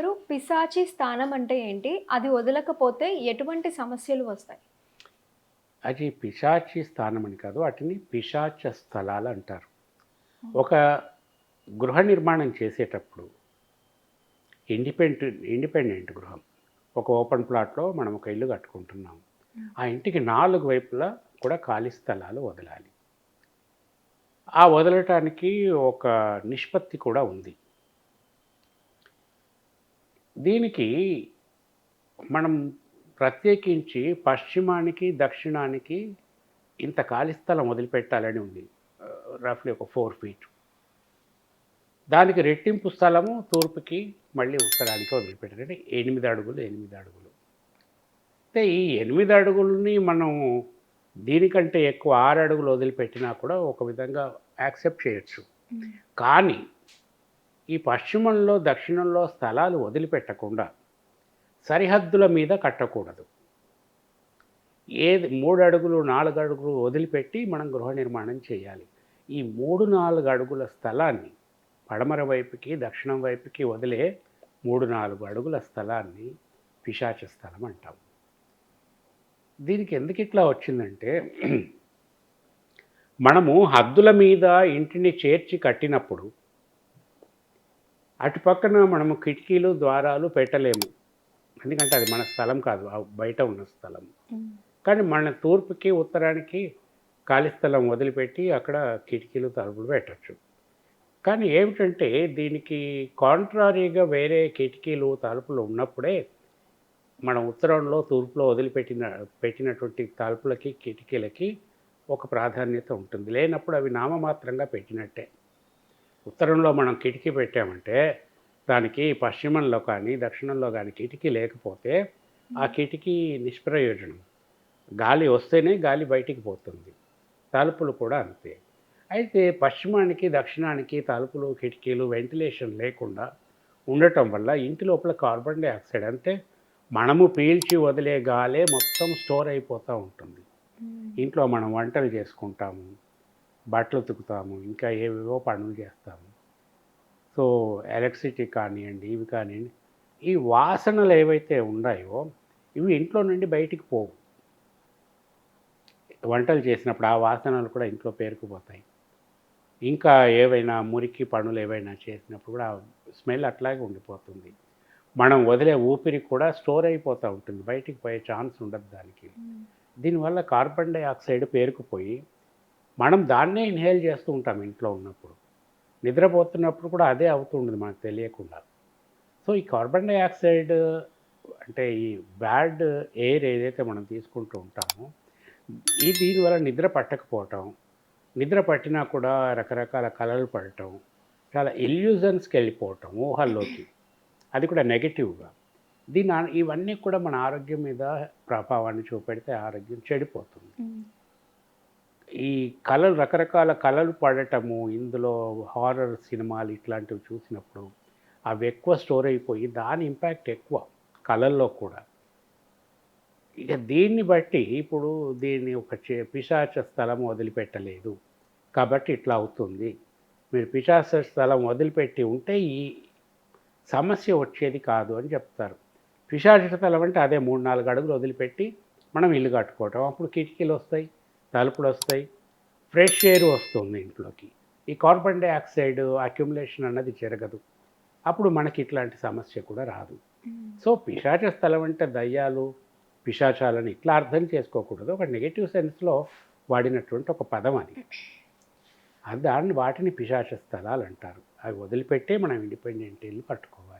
పిశాచి స్థానం అంటే ఏంటి? అది వదలకపోతే ఎటువంటి సమస్యలు వస్తాయి? అది పిశాచి స్థానం అని కాదు వాటిని పిశాచ స్థలాలు అంటారు. ఒక గృహ నిర్మాణం చేసేటప్పుడు ఇండిపెండెంట్ ఇండిపెండెంట్ గృహం ఒక ఓపెన్ ప్లాట్లో మనం ఒక ఇల్లు కట్టుకుంటున్నాం ఆ ఇంటికి నాలుగు వైపులా కూడా ఖాళీ స్థలాలు వదలాలి. ఆ వదలటానికి ఒక నిష్పత్తి కూడా ఉంది. దీనికి మనం ప్రత్యేకించి పశ్చిమానికి దక్షిణానికి ఇంత ఖాళీ స్థలం వదిలిపెట్టాలని ఉంది. రఫ్లీ ఒక ఫోర్ ఫీట్ దానికి రెట్టింపు స్థలము తూర్పుకి మళ్ళీ ఉత్తరానికి వదిలిపెట్టారు. అంటే ఎనిమిది అడుగులు ఎనిమిది అడుగులు. అయితే ఈ ఎనిమిది అడుగులని మనం దీనికంటే ఎక్కువ ఆరు అడుగులు వదిలిపెట్టినా కూడా ఒక విధంగా యాక్సెప్ట్ చేయొచ్చు. కానీ ఈ పశ్చిమంలో దక్షిణంలో స్థలాలు వదిలిపెట్టకుండా సరిహద్దుల మీద కట్టకూడదు. ఏది మూడు అడుగులు నాలుగు అడుగులు వదిలిపెట్టి మనం గృహ నిర్మాణం చేయాలి. ఈ మూడు నాలుగు అడుగుల స్థలాన్ని పడమర వైపుకి దక్షిణం వైపుకి వదిలే మూడు నాలుగు అడుగుల స్థలాన్ని పిశాచ స్థలం అంటాం. దీనికి ఎందుకు ఇట్లా వచ్చిందంటే మనము హద్దుల మీద ఇంటిని చేర్చి కట్టినప్పుడు అటు పక్కన మనము కిటికీలు ద్వారాలు పెట్టలేము. ఎందుకంటే అది మన స్థలం కాదు బయట ఉన్న స్థలం. కానీ మన తూర్పుకి ఉత్తరానికి ఖాళీ స్థలం వదిలిపెట్టి అక్కడ కిటికీలు తలుపులు పెట్టచ్చు. కానీ ఏమిటంటే దీనికి కాంట్రారీగా వేరే కిటికీలు తలుపులు ఉన్నప్పుడే మన ఉత్తరంలో తూర్పులో వదిలిపెట్టిన పెట్టినటువంటి తలుపులకి కిటికీలకి ఒక ప్రాధాన్యత ఉంటుంది. లేనప్పుడు అవి నామమాత్రంగా పెట్టినట్టే. ఉత్తరంలో మనం కిటికీ పెట్టామంటే దానికి పశ్చిమంలో కానీ దక్షిణంలో కానీ కిటికీ లేకపోతే ఆ కిటికీ నిష్ప్రయోజనం. గాలి వస్తేనే గాలి బయటికి పోతుంది. తలుపులు కూడా అంతే. అయితే పశ్చిమానికి దక్షిణానికి తలుపులు కిటికీలు వెంటిలేషన్ లేకుండా ఉండటం వల్ల ఇంటి లోపల కార్బన్ డైఆక్సైడ్ అంటే మనము పీల్చి వదిలే గాలే మొత్తం స్టోర్ అయిపోతూ ఉంటుంది. ఇంట్లో మనం వంటలు చేసుకుంటాము బట్టలు ఉతుకుతాము ఇంకా ఏవేవో పనులు చేస్తాము. సో ఎలక్ట్రిసిటీ కానివ్వండి ఇవి కానివ్వండి ఈ వాసనలు ఏవైతే ఉన్నాయో ఇవి ఇంట్లో నుండి బయటికి పోవు. వంటలు చేసినప్పుడు ఆ వాసనలు కూడా ఇంట్లో పేరుకుపోతాయి. ఇంకా ఏవైనా మురికి పనులు ఏవైనా చేసినప్పుడు కూడా స్మెల్ అట్లాగే ఉండిపోతుంది. మనం వదిలే ఊపిరి కూడా స్టోర్ అయిపోతూ ఉంటుంది. బయటికి పోయే ఛాన్స్ ఉండదు దానికి. దీనివల్ల కార్బన్ డైఆక్సైడ్ పేరుకుపోయి మనం దాన్నే ఇన్హేల్ చేస్తూ ఉంటాం ఇంట్లో ఉన్నప్పుడు. నిద్రపోతున్నప్పుడు కూడా అదే అవుతుంటుంది మనకు తెలియకుండా. సో ఈ కార్బన్ డైఆక్సైడ్ అంటే ఈ బ్యాడ్ ఎయిర్ ఏదైతే మనం తీసుకుంటూ ఉంటామో ఈ దీనివల్ల నిద్ర పట్టకపోవటం నిద్ర పట్టినా కూడా రకరకాల కలలు పడటం చాలా ఇల్యూజన్స్కి వెళ్ళిపోవటం ఊహల్లోకి. అది కూడా నెగటివ్గా. దీని ఇవన్నీ కూడా మన ఆరోగ్యం మీద ప్రభావాన్ని చూపెడితే ఆరోగ్యం చెడిపోతుంది. ఈ కళలు రకరకాల కళలు పడటము ఇందులో హారర్ సినిమాలు ఇట్లాంటివి చూసినప్పుడు అవి ఎక్కువ స్టోర్ అయిపోయి దాని ఇంపాక్ట్ ఎక్కువ కళల్లో కూడా. ఇక దీన్ని బట్టి ఇప్పుడు దీన్ని ఒక చే- పిశాచ స్థలం వదిలిపెట్టలేదు. కాబట్టి ఇట్లా అవుతుంది. మీరు పిశాచ స్థలం వదిలిపెట్టి ఉంటే ఈ సమస్య వచ్చేది కాదు అని చెప్తారు. పిశాచ స్థలం అంటే అదే మూడు నాలుగు అడుగులు వదిలిపెట్టి మనం ఇల్లు కట్టుకోవటం. అప్పుడు కిటికీలు వస్తాయి. తలుపులు వస్తాయి ఫ్రెష్ ఎయిర్ వస్తుంది ఇంట్లోకి. ఈ కార్బన్ డైఆక్సైడ్ అక్యుములేషన్ అన్నది జరగదు. అప్పుడు మనకి ఇట్లాంటి సమస్య కూడా రాదు. సో పిశాచ స్థలం అంటే దయ్యాలు పిశాచాలని ఇట్లా అర్థం చేసుకోకూడదు. ఒక నెగిటివ్ సెన్స్లో వాడినటువంటి ఒక పదం అది. అది దాన్ని వాటిని పిశాచ స్థలాలు అంటారు. అవి వదిలిపెట్టే మనం ఇండిపెండెంట్ ఇల్లు కట్టుకోవాలి.